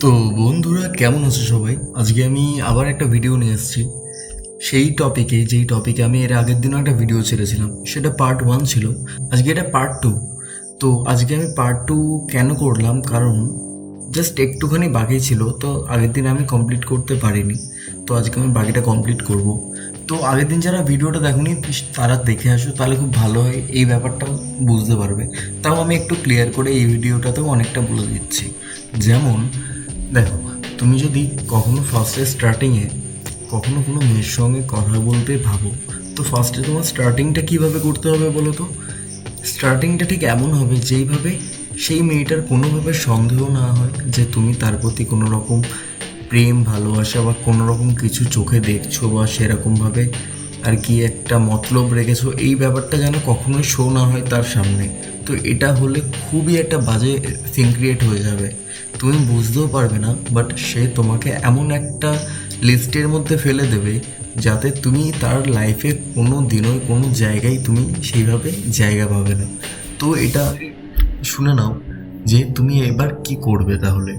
তো বন্ধুরা, কেমন আছো সবাই? আজকে আমি আবার একটা ভিডিও নিয়ে এসেছি। সেই টপিকে যেই টপিকে আমি এর আগের দিনও একটা ভিডিও ছেড়েছিলাম, সেটা পার্ট ওয়ান ছিল। আজকে এটা পার্ট টু তো আজকে আমি পার্ট টু কেন করলাম? কারণ জাস্ট একটুখানি বাকি ছিল, তো আগের দিন আমি কমপ্লিট করতে পারিনি। তো আজকে আমি বাকিটা কমপ্লিট করব। তো আগের দিন যারা ভিডিওটা দেখোনি তারা দেখে আসো, তাহলে খুব ভালো হয়, এই ব্যাপারটাও বুঝতে পারবে। তাও আমি একটু ক্লিয়ার করে এই ভিডিওটাতেও অনেকটা বলে দিচ্ছি। যেমন দেখো, তুমি যদি কখনো ফার্স্টে স্টার্টিংয়ে কখনো কোনো মেয়ের সঙ্গে কথা বলতে ভাবো, তো ফার্স্টে তোমার স্টার্টিংটা কীভাবে করতে হবে বলো তো? স্টার্টিংটা ঠিক এমন হবে যেইভাবে সেই মেয়েটার কোনোভাবে সন্দেহ না হয় যে তুমি তার প্রতি কোনো রকম প্রেম, ভালোবাসা বা কোনো রকম কিছু চোখে দেখছ বা সেরকমভাবে আর কি একটা মতলব রেখেছো, এই ব্যাপারটা যেন কখনোই শো না হয় তার সামনে। তো এটা হলে খুবই একটা বাজে সিন ক্রিয়েট হয়ে যাবে। তুমি বুঝতেও পারবে না বাট সে তোমাকে এমন একটা লিস্টের মধ্যে ফেলে দেবে যাতে তুমি তার লাইফে কোনো দিনও কোনো জায়গায় তুমি সেইভাবে জায়গা পাবে না। তো এটা শুনে নাও যে তুমি এবার কি করবে তাহলে।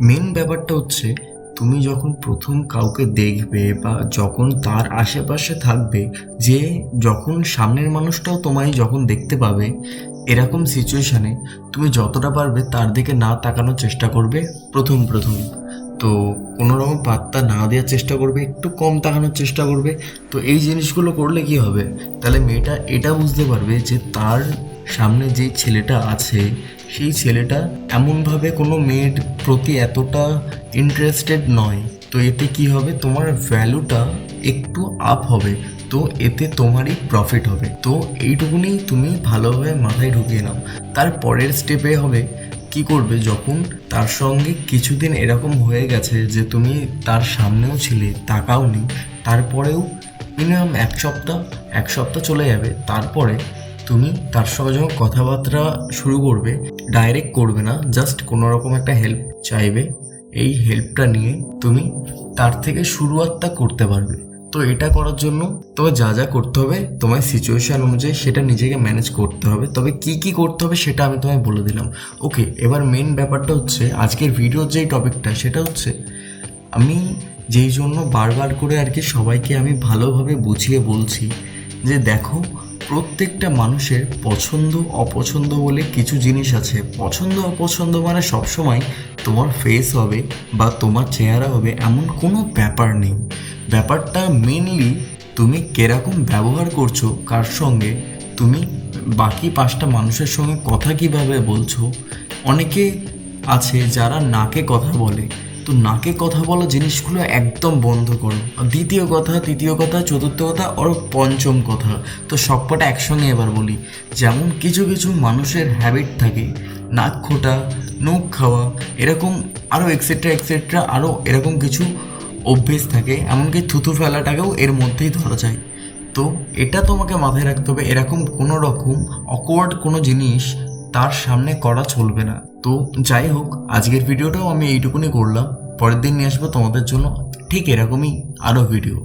মেন ব্যাপারটা হচ্ছে তুমি যখন প্রথম কাউকে দেখবে বা যখন তার আশেপাশে থাকবে, যে যখন সামনের মানুষটাও তোমায় যখন দেখতে পাবে এরকম সিচুয়েশানে তুমি যতটা পারবে তার দিকে না তাকানোর চেষ্টা করবে প্রথম প্রথম। তো কোনো রকম পাত্তা না দেওয়ার চেষ্টা করবে, একটু কম তাকানোর চেষ্টা করবে। তো এই জিনিসগুলো করলে কি হবে? তাহলে মেয়েটা এটা বুঝতে পারবে যে তার সামনে যে ছেলেটা আছে, সেই ছেলেটা এমনভাবে কোনো মেয়ের প্রতি এতটা ইন্টারেস্টেড নয়। তো এতে কি হবে? তোমার ভ্যালুটা একটু আপ হবে। তো এতে তোমারই প্রফিট হবে। তো এইটুকুনি তুমি ভালোভাবে মাথায় ঢুকিয়ে নাও। তার পরের স্টেপে হবে, কি করবে যখন তার সঙ্গে কিছুদিন এরকম হয়ে গেছে যে তুমি তার সামনেও ছিলে, তাকাওনি, তারপরেও মিনিমাম এক সপ্তাহ এক সপ্তাহ চলে যাবে। তারপরে তুমি তার সঙ্গে যখন কথাবার্তা শুরু করবে ডাইরেক্ট করবে না জাস্ট কোনো রকম একটা হেল্প চাইবে, এই হেল্পটা নিয়ে তুমি তার থেকে শুরুয়াতটা করতে পারবে। তো এটা করার জন্য তোমার যা যা করতে হবে তোমার সিচুয়েশন অনুযায়ী সেটা নিজেকে ম্যানেজ করতে হবে। তবে কি কি করতে হবে সেটা আমি তোমায় বলে দিলাম। ওকে এবার মেন ব্যাপারটা হচ্ছে, আজকের ভিডিওর যেই টপিকটা সেটা হচ্ছে আমি যেই জন্য বারবার করে আর কি সবাইকে আমি ভালোভাবে বুঝিয়ে বলছি, যে দেখো প্রত্যেকটা মানুষের পছন্দ, অপছন্দ বলে কিছু জিনিস আছে। পছন্দ, অপছন্দ মানে সবসময় তোমার ফেস হবে বা তোমার চেহারা হবে এমন কোনো ব্যাপার নেই। ব্যাপারটা মেনলি তুমি কীরকম ব্যবহার করছ, কার সঙ্গে, তুমি বাকি পাঁচটা মানুষের সঙ্গে কথা কীভাবে বলছো? অনেকে আছে যারা নাকে কথা বলে তো নাকে কথা বলা জিনিসগুলো একদম বন্ধ করো দ্বিতীয় কথা, তৃতীয় কথা, চতুর্থ কথা আর পঞ্চম কথা। তো সবকটা একসঙ্গে এবার বলি। যেমন কিছু কিছু মানুষের হ্যাবিট থাকে, নাক খোটা, নখ খাওয়া, এরকম আরও এক্সেট্রা এক্সেট্রা আরও এরকম কিছু অভ্যেস থাকে। এমনকি থুতু ফেলাটাকেও এর মধ্যেই ধরা যায়। তো এটা তোমাকে মাথায় রাখতে হবে, এরকম কোনো রকম অকওয়ার্ড কোনো জিনিস তার সামনে করা চলবে না। তো যাই হোক, আজকের ভিডিওটাও আমি এইটুকুনি করলাম। পরের দিন নিয়ে আসব তোমাদের জন্য। ঠিক এরকমই আরও ভিডিও